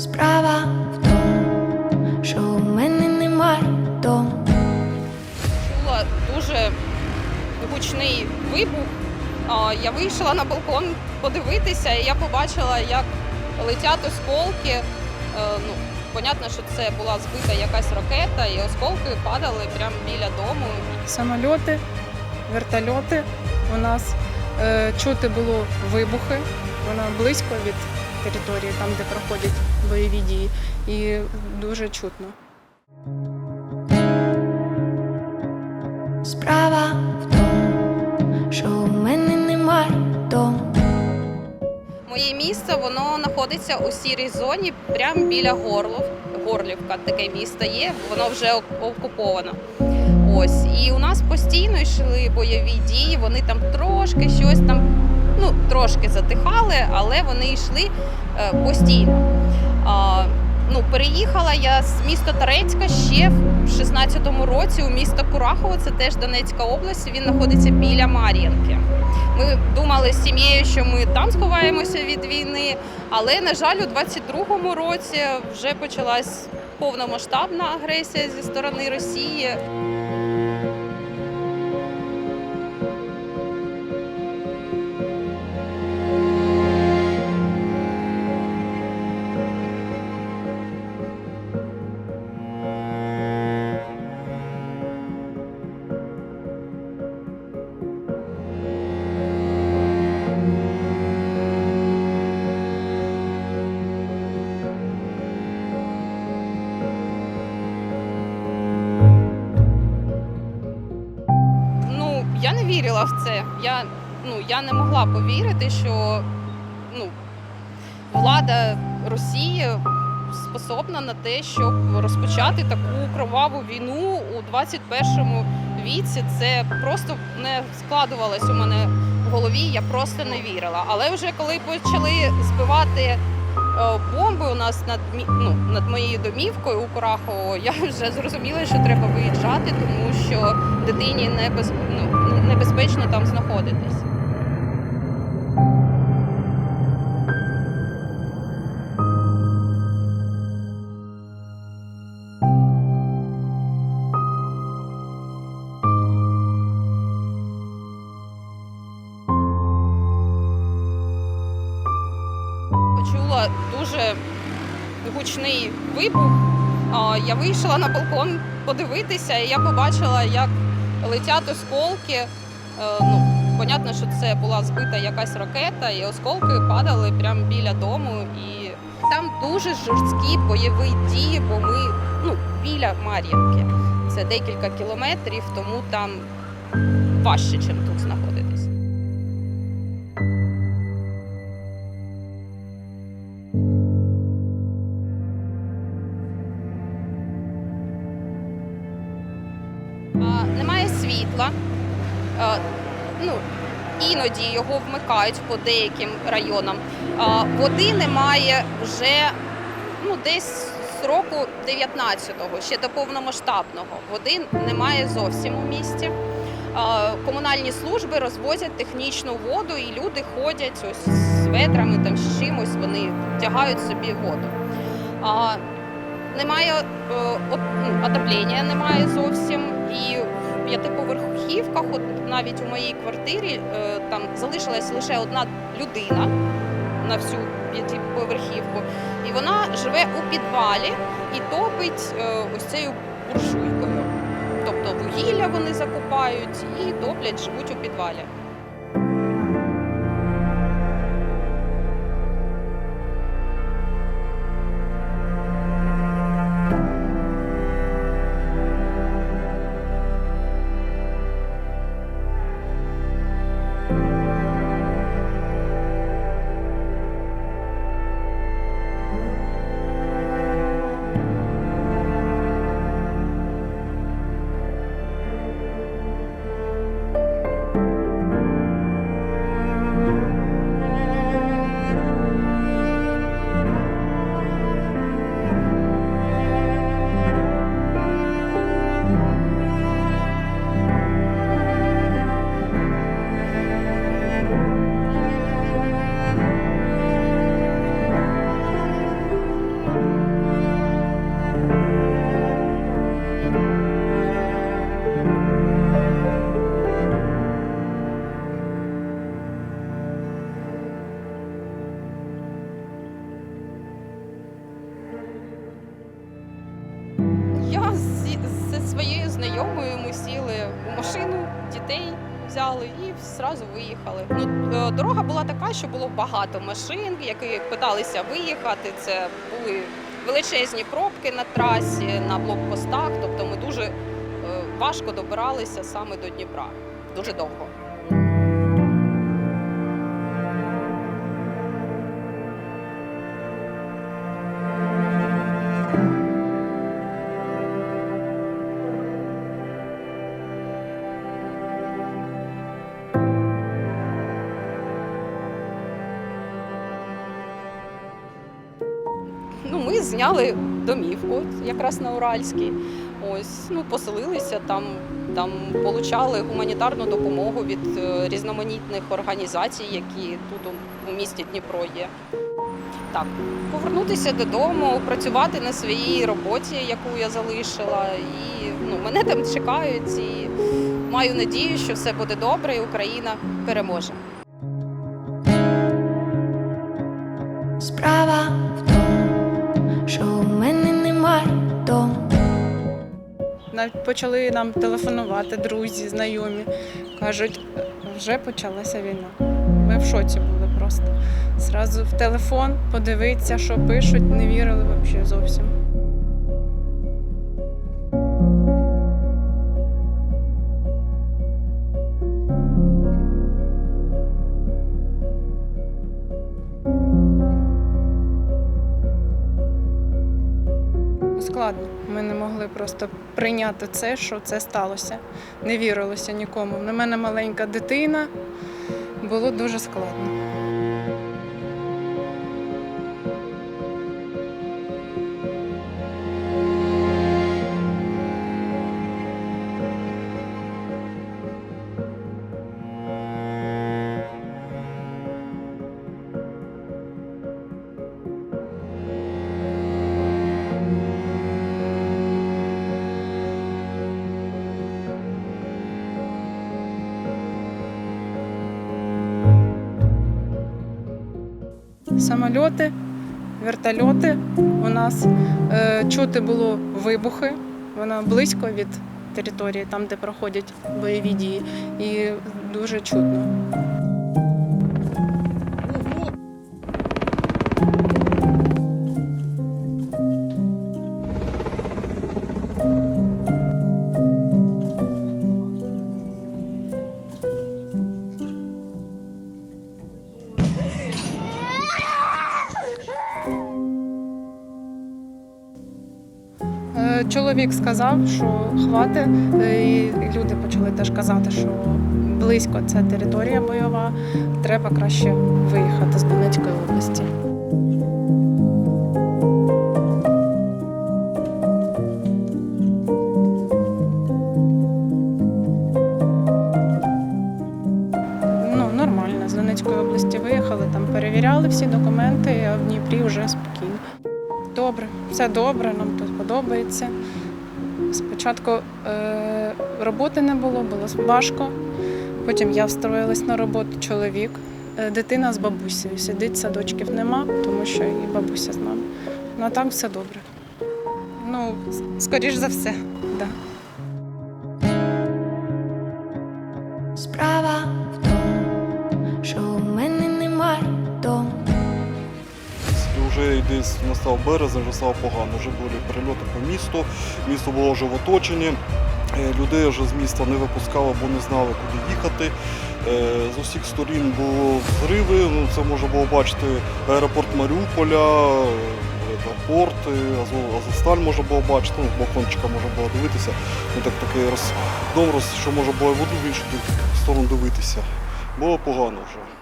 Справа в тому, що у мене немає дому. чула дуже гучний вибух. Я вийшла на балкон подивитися, і я побачила, як летять осколки. Е, Ну, понятно, що це була збита якась ракета, і осколки падали прямо біля дому. самольоти, вертольоти. У нас е, чути було вибухи. Вона близько від території, там де проходять бойові дії, і дуже чутно. Справа в тому, що у мене немає дому. Моє місце воно знаходиться у сірій зоні, прямо біля Горлов. Горлівка таке місто є, воно вже окуповано. Ось і у нас постійно йшли бойові дії. Вони там трошки щось там, ну трошки затихали, але вони йшли е, постійно. Ну, переїхала я з міста Торецька ще в 16-му році у місто Курахово, це теж Донецька область. Він знаходиться біля Мар'їнки. Ми думали з сім'єю, що ми там сховаємося від війни, але на жаль, у 22-му році вже почалась повномасштабна агресія зі сторони Росії. Вірила в це. Я ну я не могла повірити, що ну влада Росії способна на те, щоб розпочати таку кроваву війну у 21 віці. Це просто не складувалось у мене в голові. Я просто не вірила. Але вже коли почали збивати е, бомби у нас над ну, над моєю домівкою у Курахово, я вже зрозуміла, що треба виїжджати, тому що дитині небез... ну, небезпечно там знаходитись. Почула дуже гучний вибух. Я вийшла на балкон подивитися, і я побачила, як летять осколки. Е, Ну, понятно, що це була збита якась ракета, і осколки падали прямо біля дому. І там дуже жорсткі бойові дії, бо ми ну, біля Мар'їнки. Це декілька кілометрів, тому там важче, ніж тут знаходитись. Ну, іноді його вмикають по деяким районам. Води немає вже ну, десь з року 19-го, ще до повномасштабного. Води немає зовсім у місті. Комунальні служби розвозять технічну воду, і люди ходять ось з ведрами, там з чимось, вони тягають собі воду. А, Немає е, ну, отоплення немає зовсім. І п'ятиповерхівках, от навіть у моїй квартирі, е, там залишилась лише одна людина на всю п'ятиповерхівку. І вона живе у підвалі і топить е, ось цією буржуйкою. Тобто вугілля вони закупають і топлять, живуть у підвалі. Знайомою ми сіли у машину, дітей взяли і зразу виїхали. Ну, е, дорога була така, що було багато машин, які питалися виїхати. Це були величезні пробки на трасі, на блокпостах. Тобто ми дуже е, важко добиралися саме до Дніпра. Дуже довго. Зняли домівку якраз на Уральській. Ось, ну, поселилися там, там получали гуманітарну допомогу від е, різноманітних організацій, які тут у місті Дніпро є. Так, повернутися додому, працювати на своїй роботі, яку я залишила. І ну, мене там чекають. І маю надію, що все буде добре, і Україна переможе. Почали нам телефонувати друзі, знайомі. Кажуть, вже почалася війна. Ми в шоці були просто. Зразу в телефон подивитися, що пишуть, не вірили взагалі зовсім. Могли просто прийняти це, що це сталося. Не вірилося нікому. На мене маленька дитина. Було дуже складно. Самольоти, вертольоти. У нас е, чути було вибухи. Вона близько від території, там, де проходять бойові дії, і дуже чутно. Е, Чоловік сказав, що хвати, е, і люди почали теж казати, що близько це територія бойова, треба краще виїхати з Донецької області. Ну, нормально, з Донецької області виїхали, там перевіряли всі документи, а в Дніпрі вже спокійно. Добре, все добре, нам тут подобається. Спочатку е, роботи не було, було важко. Потім я встроїлась на роботу, чоловік. Е, дитина з бабусею сидить, садочків нема, тому що і бабуся з нами. Ну а там все добре. Ну, скоріш за все, так. Да. Десь настав березень, вже стало погано. Вже були перельоти по місту, місто було вже в оточенні. Е, Людей вже з міста не випускали, бо не знали, куди їхати. Е, З усіх сторін було взриви. Ну, це можна було бачити аеропорт Маріуполя, аеропорт, е, Азовсталь можна було бачити, ну, балкончика можна було дивитися. Ну, так, такий роз, дом, що можна було в одну в іншу сторону дивитися. Було погано вже.